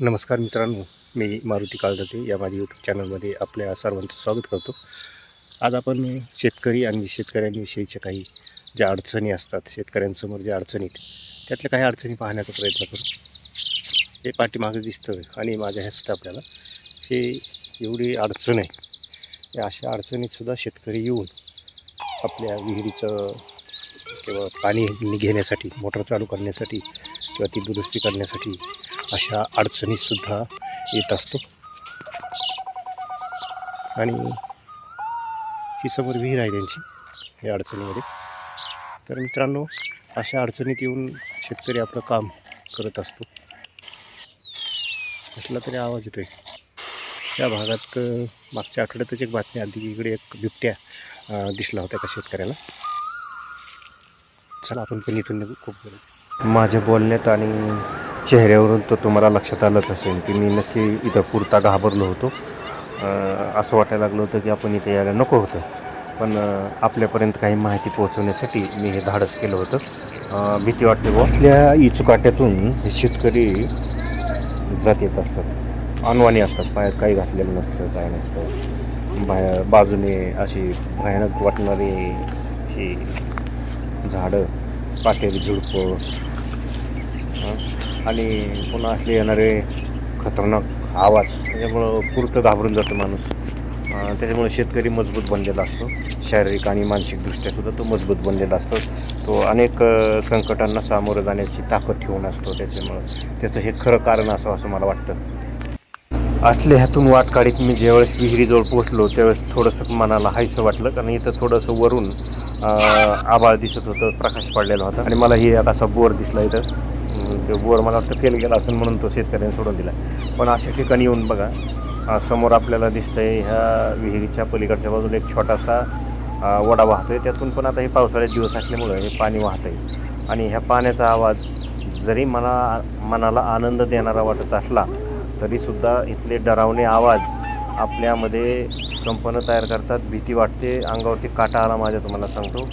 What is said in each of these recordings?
नमस्कार मित्रांनो मी मारुती काळजाते या माझ्या यूट्यूब चॅनलमध्ये आपल्या सर्वांचं स्वागत करतो. आज आपण शेतकरी आणि शेतकऱ्यांविषयीच्या काही ज्या अडचणी असतात शेतकऱ्यांसमोर ज्या अडचणी आहेत त्यातल्या काही अडचणी पाहण्याचा प्रयत्न करू. हे पाठीमागं दिसतं आणि माझ्या ह्याचं आपल्याला हे एवढी अडचण आहे. या अशा अडचणीतसुद्धा शेतकरी येऊन आपल्या विहिरीचं किंवा पाणी घेण्यासाठी मोटर चालू करण्यासाठी किंवा ती दुरुस्ती करण्यासाठी अशा अडचणीसुद्धा येत असतो. आणि ही समोर विहीर आहे त्यांची या अडचणीमध्ये. तर मित्रांनो अशा अडचणीत येऊन शेतकरी आपलं काम करत असतो. कसला तरी आवाज येतोय. त्या भागात मागच्या आठवड्यातच एक बातमी आली. की इकडे एक बिबट्या दिसला होता का शेतकऱ्याला. चला आपण पण इथून निघू. खूप माझ्या बोलण्यात आणि चेहऱ्यावरून तर तुम्हाला लक्षात आलंच असेल की मी नक्की इथं पुरता घाबरलो होतो. असं वाटायला लागलं होतं की आपण इथे यायला नको होतं. पण आपल्यापर्यंत काही माहिती पोहोचवण्यासाठी मी हे धाडस केलं होतं. भीती वाटते वसल्या आपल्या इचुकाट्यातून हे शेतकरी जात येत असतात. अनवाणी असतात. बाहेर काही घातलेलं नसतं काय नसतं. बाहेर बाजूने अशी भयानक वाटणारी ही झाडं पाटेरी झुडपं. आणि पुन्हा असले येणारे खतरनाक आवाज त्याच्यामुळं पुरतं घाबरून जातो माणूस. त्याच्यामुळे शेतकरी मजबूत बनलेला असतो. शारीरिक आणि मानसिकदृष्ट्या सुद्धा तो मजबूत बनलेला असतो. तो अनेक संकटांना सामोरं जाण्याची ताकद ठेवून असतो. त्याच्यामुळं त्याचं हे खरं कारण असं असं मला वाटतं. असले ह्यातून वाट काढीत मी ज्यावेळेस विहिरीजवळ पोचलो त्यावेळेस थोडंसं मनाला हायसं वाटलं. कारण इथं थोडंसं वरून आभाळ दिसत होतं प्रकाश पडलेला होता. आणि मला ही आता असा बोर दिसला इथं. ते बोर मला वाटतं फेल गेला असेल म्हणून तो शेतकऱ्याने सोडून दिला. पण अशा ठिकाणी येऊन बघा समोर आपल्याला दिसतंय ह्या विहिरीच्या पलीकडच्या बाजूला एक छोटासा वडा वाहतो आहे त्यातून पण आता हे पावसाळ्यात दिवस असल्यामुळं हे पाणी वाहत आहे आणि ह्या पाण्याचा आवाज जरी मला मनाला आनंद देणारा वाटत असला तरीसुद्धा इथले डरावणे आवाज आपल्यामध्ये कंपनं तयार करतात. भीती वाटते. अंगावरती काटा आला माझ्या तुम्हाला सांगतो.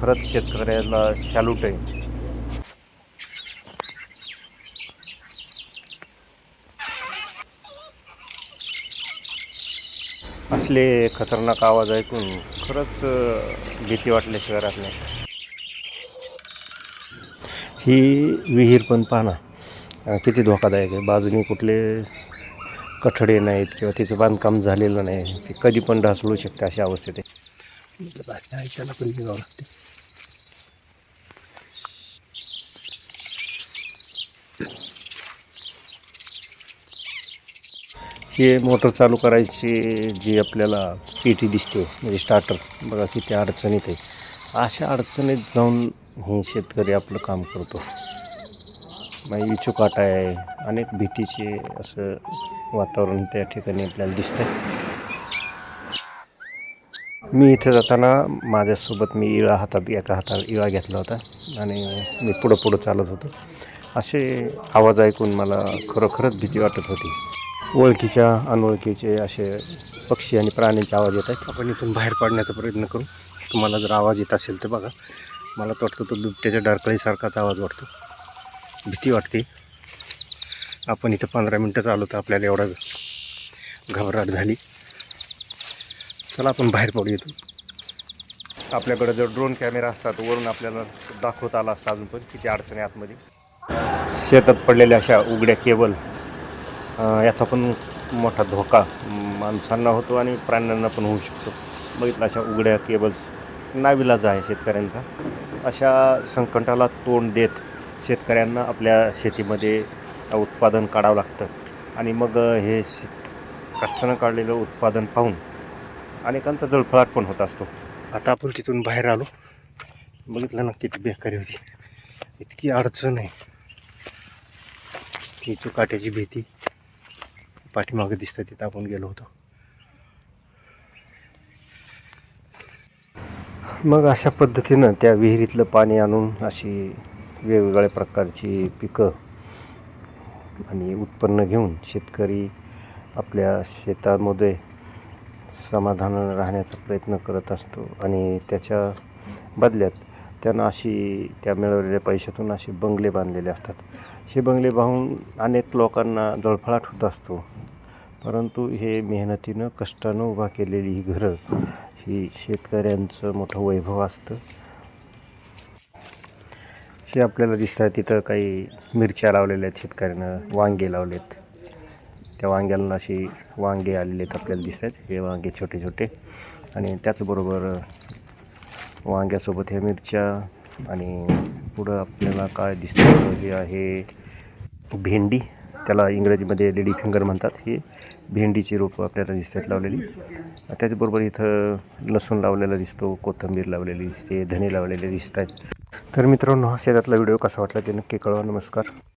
खरंच शेतकऱ्याला शॅल्यूट आहे. असले खतरनाक आवाज ऐकून खरंच भीती वाटल्याशिवाय राहत नाही. ही विहीर पण पाहना अं, किती धोकादायक आहे. बाजूने कुठले कठडे नाहीत किंवा तिचं बांधकाम झालेलं नाही. ते कधी पण ढासळू शकते अशा अवस्थेत आहे आईच्याला पण निघावं लागते हे मोटर चालू करायची जी आपल्याला पेटी दिसते म्हणजे स्टार्टर बघा किती अडचणीत आहे. अशा अडचणीत जाऊन हे शेतकरी आपलं काम करतो. मग इचुकाटा आहे. अनेक भीतीचे असं वातावरण त्या ठिकाणी आपल्याला दिसतंय. मी इथे जाताना माझ्यासोबत मी इळा हातात एका हातात इळा घेतला होता आणि मी पुढं पुढं चालत होतो. असे आवाज ऐकून मला खरोखरच भीती वाटत होती. ओळखीच्या अनोळखीचे असे पक्षी आणि प्राण्यांचे आवाज येत आहेत. आपण इथून बाहेर पडण्याचा प्रयत्न करू. तुम्हाला जर आवाज येत असेल तर बघा मला तर वाटतं तो बिबट्याच्या डरकळीसारखाच आवाज वाटतो. भीती वाटते. आपण इथं पंधरा मिनटं चालू तर आपल्याला एवढा घबराट झाली. चला आपण बाहेर पडू इथून. आपल्याकडं जर ड्रोन कॅमेरा असतात वरून आपल्याला दाखवता आला असता अजून पण किती अडचणी आतमध्ये. शेतात पडलेल्या अशा उघड्या केबल याचा पण मोठा धोका माणसांना होतो आणि प्राण्यांना पण होऊ शकतो. बघितलं अशा उघड्या केबल्स नाविलाज आहे शेतकऱ्यांचा अशा संकटाला तोंड देत शेतकऱ्यांना आपल्या शेतीमध्ये उत्पादन काढावं लागतं. आणि मग हे शे कष्टानं काढलेलं उत्पादन पाहून अनेकांचा जळफळाट पण होत असतो. आता आपण तिथून बाहेर आलो. बघितलं ना किती बेकारी होती. इतकी अडचण आहे. ती चुकाट्याची भीती. पाठीमागं दिसतं तिथं आपण गेलो होतो. मग अशा पद्धतीनं त्या विहिरीतलं पाणी आणून अशी वेगवेगळ्या प्रकारची पिकं आणि उत्पन्न घेऊन शेतकरी आपल्या शेतामध्ये समाधान राहण्याचा प्रयत्न करत असतो आणि त्याच्या बदल्यात त्यांना अशी त्या मिळवलेल्या पैशातून असे बंगले बांधलेले असतात. हे बंगले पाहून अनेक लोकांना जळफळाट होत असतो. परंतु हे मेहनतीनं कष्टानं उभा केलेली ही घरं ही शेतकऱ्यांचं मोठं वैभव असतं. हे आपल्याला दिसतं तिथं काही मिरच्या लावलेल्या आहेत शेतकऱ्यानं वांगे लावलेत. त्या वांग्याला अशी वांगे आलेले आहेत आपल्याला दिसत आहेत हे वांगे छोटे छोटे आणि त्याचबरोबर वांग्यासोबत ह्या मिरच्या आणि पुढं आपल्याला काय दिसतं हे आहे भेंडी. त्याला इंग्रजीमध्ये लेडी फिंगर म्हणतात ही. भेंडीची रोपं आपल्याला दिसतात लावलेली. त्याचबरोबर इथं लसूण लावलेला दिसतो कोथिंबीर लावलेली दिसते धने लावलेले दिसत आहेत तर मित्रांनो हा शेतातला व्हिडिओ कसा वाटला ते नक्की कळवा. नमस्कार.